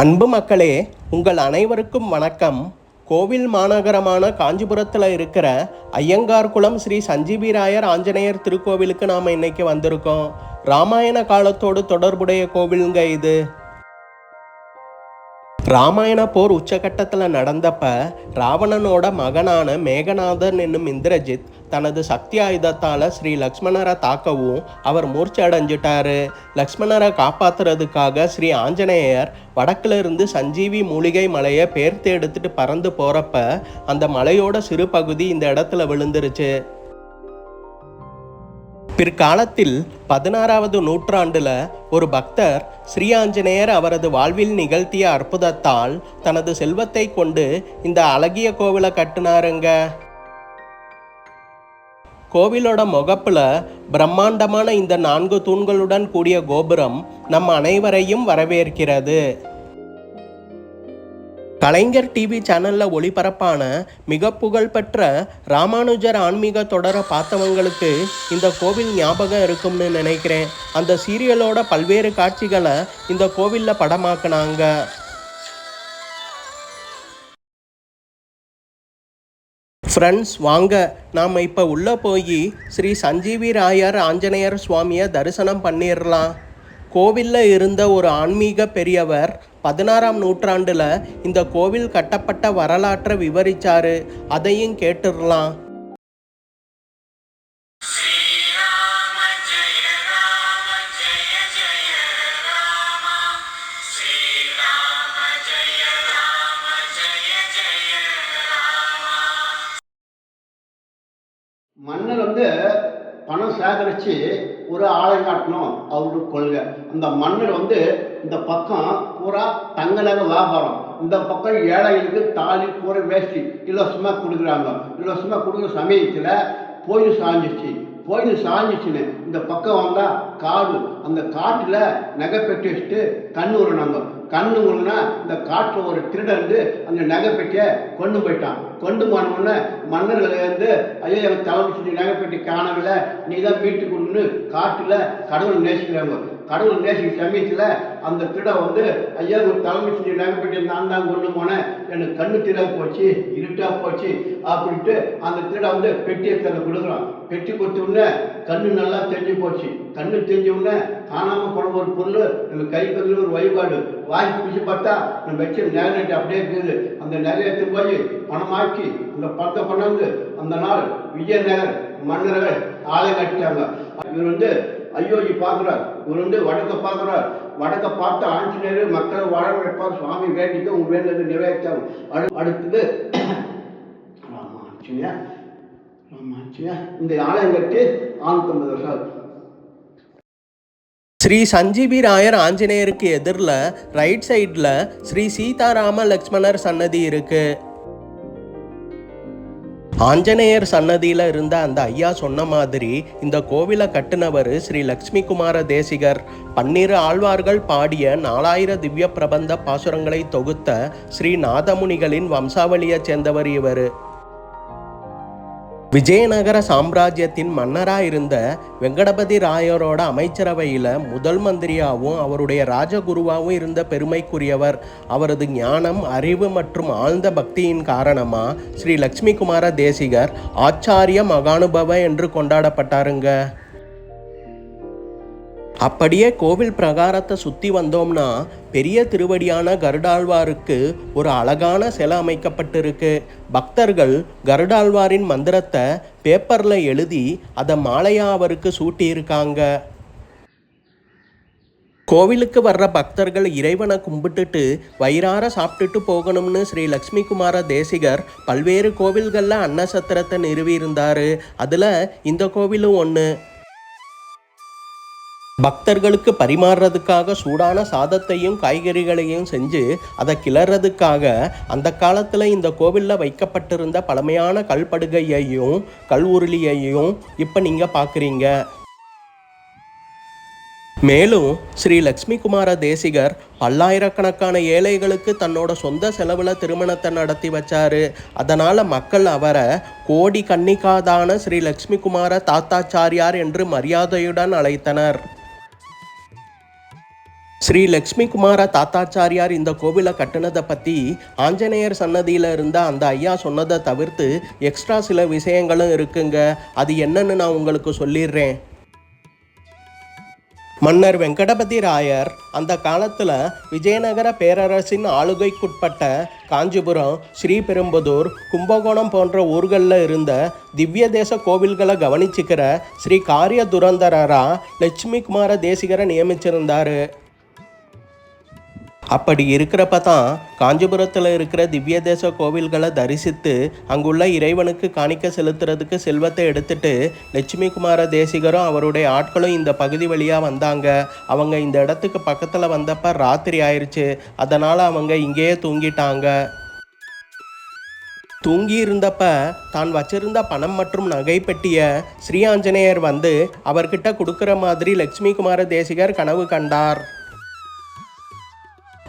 அன்பு மக்களே உங்கள் அனைவருக்கும் வணக்கம். கோவில் மாநகரமான காஞ்சிபுரத்தில் இருக்கிற ஐயங்கார்குளம் ஸ்ரீ சஞ்சீவிராயர் ஆஞ்சநேயர் திருக்கோவிலுக்கு நாம் இன்னைக்கு வந்திருக்கோம். ராமாயண காலத்தோடு தொடர்புடைய கோவிலுங்க இது. ராமாயண போர் உச்சகட்டத்தில் நடந்தப்ப ராவணனோட மகனான மேகநாதன் என்னும் இந்திரஜித் தனது சக்தி ஆயுதத்தால் ஸ்ரீ லக்ஷ்மணரை தாக்கவும் அவர் மூர்ச்சி அடைஞ்சிட்டாரு. லக்ஷ்மணரை காப்பாத்துறதுக்காக ஸ்ரீ ஆஞ்சநேயர் வடக்கிலிருந்து சஞ்சீவி மூலிகை மலையை பேர்த்து எடுத்துட்டு பறந்து போகிறப்ப அந்த மலையோட சிறு பகுதி இந்த இடத்துல விழுந்துருச்சு. பிற்காலத்தில் பதினாறாவது நூற்றாண்டுல ஒரு பக்தர் ஸ்ரீ ஆஞ்சநேயர் அவரது வாழ்வில் நிகழ்த்திய அற்புதத்தால் தனது செல்வத்தை கொண்டு இந்த அழகிய கோவிலை கட்டினாருங்க. கோவிலோட முகப்புல பிரம்மாண்டமான இந்த நான்கு தூண்களுடன் கூடிய கோபுரம் நம் அனைவரையும் வரவேற்கிறது. கலைஞர் டிவி சேனலில் ஒளிபரப்பான மிக புகழ்பெற்ற ராமானுஜர் ஆன்மீக தொடரை பார்த்தவங்களுக்கு இந்த கோவில் ஞாபகம் இருக்கும்னு நினைக்கிறேன். அந்த சீரியலோட பல்வேறு காட்சிகளை இந்த கோவிலில் படமாக்குனாங்க. ஃப்ரெண்ட்ஸ் வாங்க. நாம் இப்போ உள்ளே போய் ஸ்ரீ சஞ்சீவி ராயர் ஆஞ்சநேயர் சுவாமியை தரிசனம் பண்ணிடலாம் கோவிலில் இருந்த ஒரு ஆன்மீக பெரியவர் பதினாறாம் நூற்றாண்டில் இந்த கோவில் கட்டப்பட்ட வரலாற்றை விவரிச்சாரு. அதையும் கேட்டுடலாம். மன்னர் வந்து பணம் சேகரித்து ஒரு ஆளை காட்டணும் அவருடைய கொள்கை. அந்த மன்னர் வந்து இந்த பக்கம் பூரா தங்க நகை வியாபாரம். இந்த பக்கம் ஏழைகளுக்கு தாலி கூரை வேஷ்டி இலவசமாக கொடுக்குறாங்க. இலவசமாக கொடுக்குற சமயத்தில் போய் சாஞ்சிச்சு போய் சாஞ்சிச்சுன்னு இந்த பக்கம் வந்தால் காடு. அந்த காட்டில் நகை பெட்டி வச்சுட்டு கண்ணு உருணாங்க கண்ணு உருணா இந்த காட்டில் ஒரு திருடன் வந்து அந்த நகை பெட்டியை கொண்டு போயிட்டான். கொண்டு போனோடனே மன்னர்கள் வந்து ஐயோ எனக்கு தலைமை செஞ்சு நகை பெட்டி காணவில்லை. நீ தான் வீட்டுக்கு காட்டில் கடவுள் நேசிக்கிறாங்க. கடவுள் நேசிக்க சமயத்தில் அந்த திடம் வந்து ஐயா ஒரு தலைமை செஞ்சு நகைப்பட்டு நான் தான் கொண்டு போனேன். எனக்கு கண்ணு திரா போச்சு இருட்டாக போச்சு அப்படின்ட்டு அந்த திடம் வந்து பெட்டியை தர கொடுக்குறான். பெட்டி கொடுத்த உடனே கண்ணு நல்லா தெரிஞ்சு போச்சு. கண்ணு தெரிஞ்ச உடனே காணாமல் போன ஒரு பொருள் நம்ம கை பகுதியில் ஒரு வழிபாடு. வாங்கி பிடிச்சி பார்த்தா நம்ம வச்சு நகை அப்படியே இருக்குது. அந்த நகையத்தை போய் பணமாக்கி அந்த பணத்தை கொண்டாந்து அந்த நாள் விஜயநகர் மன்னர்கள் ஆலை கட்டிட்டாங்க. இவர் வந்து ஐயோஜி பார்க்குறார் இவர் வந்து வடக்க பார்க்குறார் வடக்க பார்த்து ஆஞ்சநேயர் மக்களை வாழ வைப்பார். சுவாமி வேண்டிக்க உங்க வேண்டது நிறைவேற்றாங்க அடு அடுத்தது ராமாச்சுயா ராமாச்சுயா இந்த ஆலயம் கட்டி ஆணுத்தொம்பது வருஷம் ஸ்ரீ சஞ்சீவி ராயர் ஆஞ்சநேயருக்கு எதிரில் ரைட் சைடில் ஸ்ரீ சீதாராம லக்ஷ்மணர் சன்னதி இருக்குது ஆஞ்சநேயர் சன்னதியில் இருந்த அந்த ஐயா சொன்ன மாதிரி இந்த கோவிலை கட்டினவர் ஸ்ரீ லக்ஷ்மி குமார தேசிகர். பன்னிரு ஆழ்வார்கள் பாடிய நாலாயிர திவ்ய பிரபந்த பாசுரங்களை தொகுத்த ஸ்ரீ நாதமுனிகளின் வம்சாவளியைச் சேர்ந்தவர் இவர். விஜயநகர சாம்ராஜ்யத்தின் மன்னராக இருந்த வெங்கடபதி ராயரோட அமைச்சரவையில் முதல் மந்திரியாகவும் அவருடைய ராஜகுருவாகவும் இருந்த பெருமைக்குரியவர். அவரது ஞானம் அறிவு மற்றும் ஆழ்ந்த பக்தியின் காரணமாக ஸ்ரீ லக்ஷ்மி குமார தேசிகர் ஆச்சாரிய மகானுபவ என்று கொண்டாடப்பட்டாருங்க. அப்படியே கோவில் பிரகாரத்தை சுற்றி வந்தோம்னா பெரிய திருவடியான கருடாழ்வாருக்கு ஒரு அழகான சிலை அமைக்கப்பட்டிருக்கு. பக்தர்கள் கருடாழ்வாரின் மந்திரத்தை பேப்பரில் எழுதி அதை மாலையா அவருக்கு சூட்டியிருக்காங்க. கோவிலுக்கு வர்ற பக்தர்கள் இறைவனை கும்பிட்டுட்டு வயிறார சாப்பிட்டுட்டு போகணும்னு ஸ்ரீ லக்ஷ்மி குமார தேசிகர் பல்வேறு கோவில்களில் அன்னசத்திரத்தை நிறுவியிருந்தார். அதில் இந்த கோவிலும் ஒன்று பக்தர்களுக்கு பரிமாறுறதுக்காக சூடான சாதத்தையும் காய்கறிகளையும் செஞ்சு அதை கிளறதுக்காக அந்த காலத்தில் இந்த கோவிலில் வைக்கப்பட்டிருந்த பழமையான கல்படுகையையும் கல் உருளியையும் இப்போ நீங்கள் பார்க்குறீங்க மேலும் ஸ்ரீ லக்ஷ்மி குமார தேசிகர் பல்லாயிரக்கணக்கான ஏழைகளுக்கு தன்னோட சொந்த செலவில் திருமணத்தை நடத்தி வச்சாரு. அதனால் மக்கள் அவரை கோடி கன்னிகாதான ஸ்ரீ லக்ஷ்மி குமார தாத்தாச்சாரியார் என்று மரியாதையுடன் அழைத்தனர். ஸ்ரீ லக்ஷ்மி குமார தாத்தாச்சாரியார் இந்த கோவிலை கட்டினதை பற்றி ஆஞ்சநேயர் சன்னதியில் இருந்த அந்த ஐயா சொன்னதை தவிர்த்து எக்ஸ்ட்ரா சில விஷயங்களும் இருக்குங்க. அது என்னன்னு நான் உங்களுக்கு சொல்லிடுறேன். மன்னர் வெங்கடபதி ராயர் அந்த காலத்தில் விஜயநகர பேரரசின் ஆளுகைக்குட்பட்ட காஞ்சிபுரம் ஸ்ரீபெரும்புதூர் கும்பகோணம் போன்ற ஊர்களில் இருந்த திவ்ய தேச கோவில்களை கவனிச்சுக்கிற ஸ்ரீ காரிய துரந்தரரா லட்சுமி குமார தேசிகரை நியமிச்சிருந்தார். அப்படி இருக்கிறப்ப தான் காஞ்சிபுரத்தில் இருக்கிற திவ்ய தேச கோவில்களை தரிசித்து அங்குள்ள இறைவனுக்கு காணிக்க செலுத்துறதுக்கு செல்வத்தை எடுத்துட்டு லட்சுமி குமார தேசிகரும் அவருடைய ஆட்களும் இந்த பகுதி வழியாக வந்தாங்க. அவங்க இந்த இடத்துக்கு பக்கத்தில் வந்தப்ப ராத்திரி ஆயிடுச்சு அதனால் அவங்க இங்கேயே தூங்கிட்டாங்க. தூங்கி இருந்தப்ப தான் வச்சிருந்த பணம் மற்றும் நகை பெட்டிய ஸ்ரீ ஆஞ்சநேயர் வந்து அவர்கிட்ட கொடுக்குற மாதிரி லட்சுமி குமார தேசிகர் கனவு கண்டார்.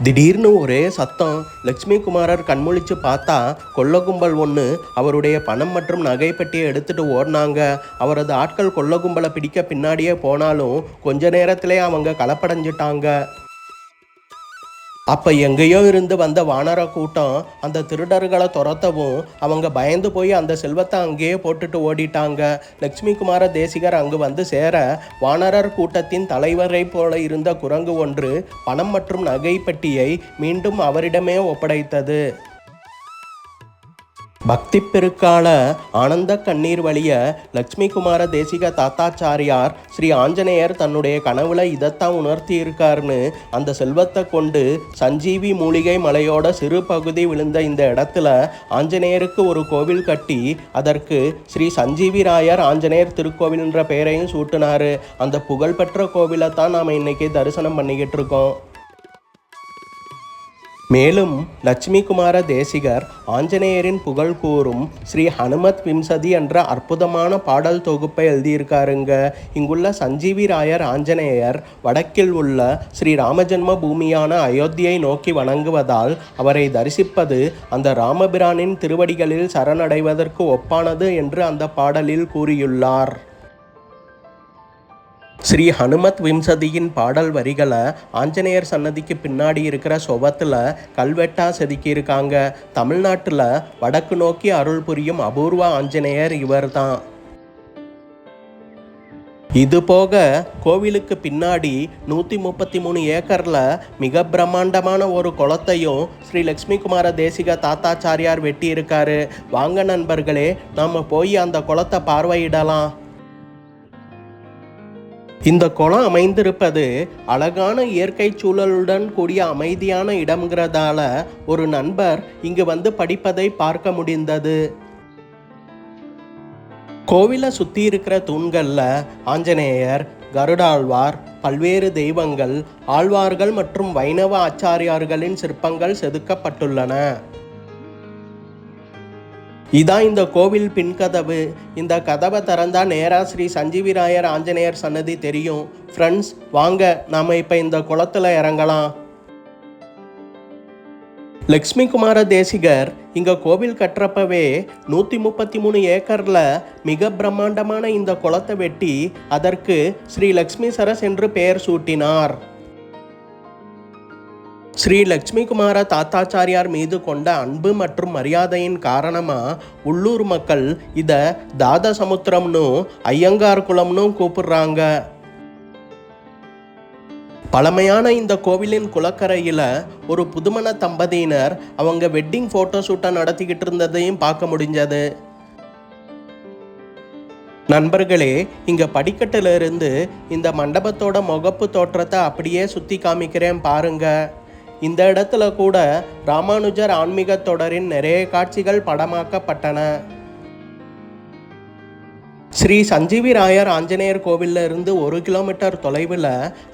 திடீர்னு ஒரே சத்தம். லட்சுமி குமாரர் கண்முழிச்சு பார்த்தா கொள்ள கும்பல் ஒன்று அவருடைய பணம் மற்றும் நகைப்பட்டியை எடுத்துட்டு ஓடினாங்க. அவரது ஆட்கள் கொள்ள கும்பலை பிடிக்க பின்னாடியே போனாலும் கொஞ்ச நேரத்திலே அவங்க கலப்படைஞ்சிட்டாங்க. அப்போ எங்கேயோ இருந்து வந்த வானர கூட்டம் அந்த திருடர்களை துரத்தவும் அவங்க பயந்து போய் அந்த செல்வத்தை அங்கேயே போட்டுட்டு ஓடிட்டாங்க. லட்சுமி குமார தேசிகர் அங்கு வந்து சேர வானரர் கூட்டத்தின் தலைவரை போல இருந்த குரங்கு ஒன்று பணம் மற்றும் நகை பெட்டியை மீண்டும் அவரிடமே ஒப்படைத்தது. பக்தி பெருக்கால ஆனந்த கண்ணீர் வழிய லட்சுமி குமார தேசிக தாத்தாச்சாரியார் ஸ்ரீ ஆஞ்சநேயர் தன்னுடைய கனவுல இதைத்தான் உணர்த்தி இருக்காருன்னு அந்த செல்வத்தை கொண்டு சஞ்சீவி மூலிகை மலையோட சிறு பகுதி விழுந்த இந்த இடத்துல ஆஞ்சநேயருக்கு ஒரு கோவில் கட்டி அதற்கு ஸ்ரீ சஞ்சீவி ராயர் ஆஞ்சநேயர் திருக்கோவில்ன்ற பெயரையும் சூட்டினாரு. அந்த புகழ்பெற்ற கோவிலை தான் நாம் இன்னைக்கு தரிசனம் பண்ணிக்கிட்டு இருக்கோம். மேலும் லட்சுமி குமார தேசிகர் ஆஞ்சநேயரின் புகழ் கூறும் ஸ்ரீ ஹனுமத் விம்சதி என்ற அற்புதமான பாடல் தொகுப்பை எழுதியிருக்காருங்க. இங்குள்ள சஞ்சீவி ராயர் ஆஞ்சநேயர் வடக்கில் உள்ள ஸ்ரீ ராமஜென்ம பூமியான அயோத்தியை நோக்கி வணங்குவதால் அவரை தரிசிப்பது அந்த ராமபிரானின் திருவடிகளில் சரணடைவதற்கு ஒப்பானது என்று அந்த பாடலில் கூறியுள்ளார். ஸ்ரீ ஹனுமத் விம்சதியின் பாடல் வரிகளை ஆஞ்சநேயர் சன்னதிக்கு பின்னாடி இருக்கிற சொவத்தில் கல்வெட்டா செதுக்கியிருக்காங்க. தமிழ்நாட்டில் வடக்கு நோக்கி அருள் புரியும் அபூர்வ ஆஞ்சநேயர் இவர்தான். இது போக கோவிலுக்கு பின்னாடி நூற்றி முப்பத்தி மூணு ஏக்கரில் மிக பிரம்மாண்டமான ஒரு குளத்தையும் ஸ்ரீ லக்ஷ்மி குமார தேசிக தாத்தாச்சாரியார் வெட்டியிருக்காரு. வாங்க நண்பர்களே நாம் போய் அந்த குளத்தை பார்வையிடலாம். இந்த குளம் அமைந்திருப்பது அழகான இயற்கை சூழலுடன் கூடிய அமைதியான இடம்ங்கிறதால ஒரு நண்பர் இங்கு வந்து படிப்பதை பார்க்க முடிந்தது. கோவிலை சுற்றி இருக்கிற தூண்களில் ஆஞ்சநேயர் கருடாழ்வார் பல்வேறு தெய்வங்கள் ஆழ்வார்கள் மற்றும் வைணவ ஆச்சாரியார்களின் சிற்பங்கள் செதுக்கப்பட்டுள்ளன. இதான் இந்த கோவில் பின்கதவு இந்த கதவை திறந்தால் நேராக ஸ்ரீ சஞ்சீவிராயர் ஆஞ்சநேயர் சன்னதி தெரியும். ஃப்ரெண்ட்ஸ் வாங்க நாம் இப்போ இந்த குளத்தில் இறங்கலாம். லக்ஷ்மி குமார தேசிகர் இங்கே கோவில் கட்டுறப்பவே நூற்றி முப்பத்தி மூணு ஏக்கரில் மிக பிரம்மாண்டமான இந்த குளத்தை வெட்டி அதற்கு ஸ்ரீ லக்ஷ்மி சரஸ் என்று பெயர் சூட்டினார். ஸ்ரீ லக்ஷ்மி குமார தாத்தாச்சாரியார் மீது கொண்ட அன்பு மற்றும் மரியாதையின் காரணமாக உள்ளூர் மக்கள் இதை தாத சமுத்திரம்னு ஐயங்கார் குளம்னு கூப்பிடுறாங்க. பழமையான இந்த கோவிலின் குளக்கரையில் ஒரு புதுமண தம்பதியினர் அவங்க வெட்டிங் ஃபோட்டோ ஷூட்டை நடத்திக்கிட்டு இருந்ததையும் பார்க்க முடிஞ்சது. நண்பர்களே இங்கே படிக்கட்டிலிருந்து இந்த மண்டபத்தோட முகப்பு தோற்றத்தை அப்படியே சுற்றி காமிக்கிறேன் பாருங்கள் இந்த இடத்துல கூட ராமானுஜர் ஆன்மீக தொடரின் நிறைய காட்சிகள் படமாக்கப்பட்டன. ஸ்ரீ சஞ்சீவி ராயர் ஆஞ்சநேயர் கோவிலில் இருந்து ஒரு கிலோமீட்டர் தொலைவில்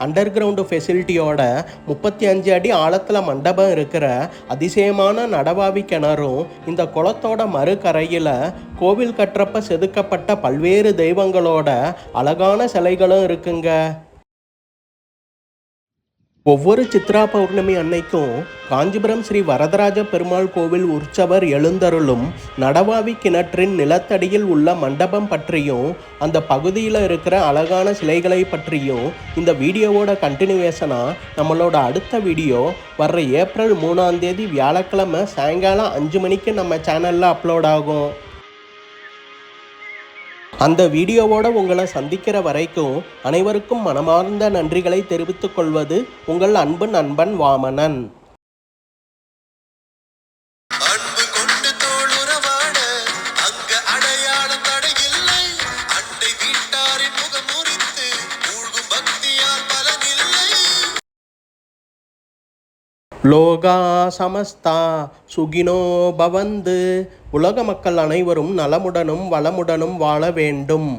அண்டர் கிரவுண்டு ஃபெசிலிட்டியோட முப்பத்தி அஞ்சு அடி ஆழத்தில் மண்டபம் இருக்கிற அதிசயமான நடவாவி கிணறும் இந்த குளத்தோட மறுகரையில் கோவில் கட்டுறப்ப செதுக்கப்பட்ட பல்வேறு தெய்வங்களோட அழகான சிலைகளும் இருக்குங்க. ஒவ்வொரு சித்ரா பௌர்ணமி அன்னைக்கும் காஞ்சிபுரம் ஸ்ரீ வரதராஜ பெருமாள் கோவில் உற்சவர் எழுந்தருளும் நடவாவி கிணற்றின் நிலத்தடியில் உள்ள மண்டபம் பற்றியும் அந்த பகுதியில் இருக்கிற அழகான சிலைகளை பற்றியும் இந்த வீடியோவோட கண்டினியூவேஷனாக நம்மளோட அடுத்த வீடியோ வர்ற ஏப்ரல் மூணாம் தேதி வியாழக்கிழமை சாயங்காலம் அஞ்சு மணிக்கு நம்ம சேனலில் அப்லோட் ஆகும். அந்த வீடியோவோட உங்களை சந்திக்கிற வரைக்கும் அனைவருக்கும் மனமார்ந்த நன்றிகளை தெரிவித்துக் கொள்வது உங்கள் அன்பு நண்பன் வாமனன். லோகா சமஸ்தா சுகினோ பவந்து. உலக மக்கள் அனைவரும் நலமுடனும் வளமுடனும் வாழ வேண்டும்.